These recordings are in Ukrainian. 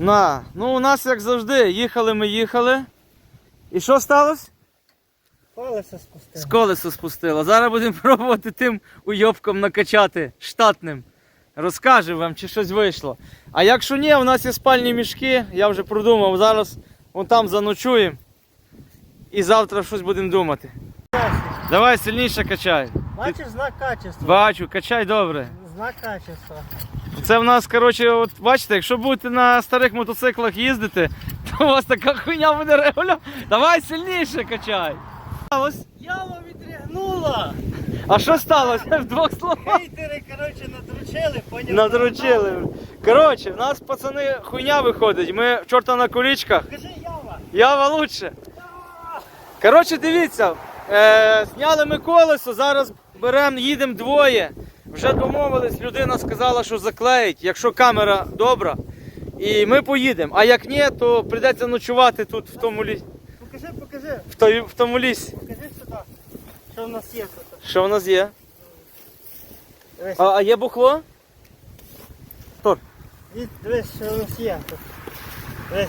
На, ну у нас як завжди, їхали ми їхали. І що сталося? Колесо З спустив. колесо спустило. Зараз будемо пробувати тим уйобком накачати штатним. Розкаже вам, чи щось вийшло. А якщо ні, у нас є спальні мішки, я вже продумав, зараз вон там заночуємо. І завтра щось будемо думати. Давай сильніше качай. Бачиш знак качества? Бачу, качай добре. Знак качества. Це в нас, коротше, от бачите, якщо будете на старих мотоциклах їздити, то у вас така хуйня буде регуля. Давай сильніше качай. Ось. Яма відрігнула! А що сталося? В двох словах. Хейтери, коротше, надручили, поняв? Надручили. Коротше, в нас пацани хуйня виходить. Ми в чорта на куличках. Кажи яма! Ява лучше. Коротше, дивіться, е, зняли ми колесо, зараз беремо, їдемо двоє. Вже домовились, людина сказала, що заклеїть, якщо камера добра. І ми поїдемо. А як ні, то прийдеться ночувати тут в тому лісі. Покажи, покажи, В, той- в тому лісі. покажи сюди. Що в нас є тут? Що в нас є? Дивись, А, а є бухло? Тор. Дивись, що в нас є тут. Дивись.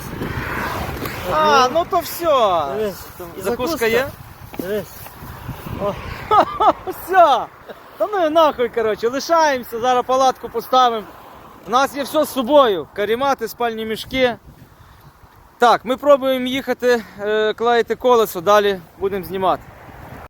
А, ну то все. Дивись. Закуска є? Дивись. Все. Та ну нахуй, коротше, лишаємося, зараз палатку поставимо. У нас є все з собою. Карімати, спальні мішки. Так, ми пробуємо їхати, е, клеїти колесо, далі будемо знімати.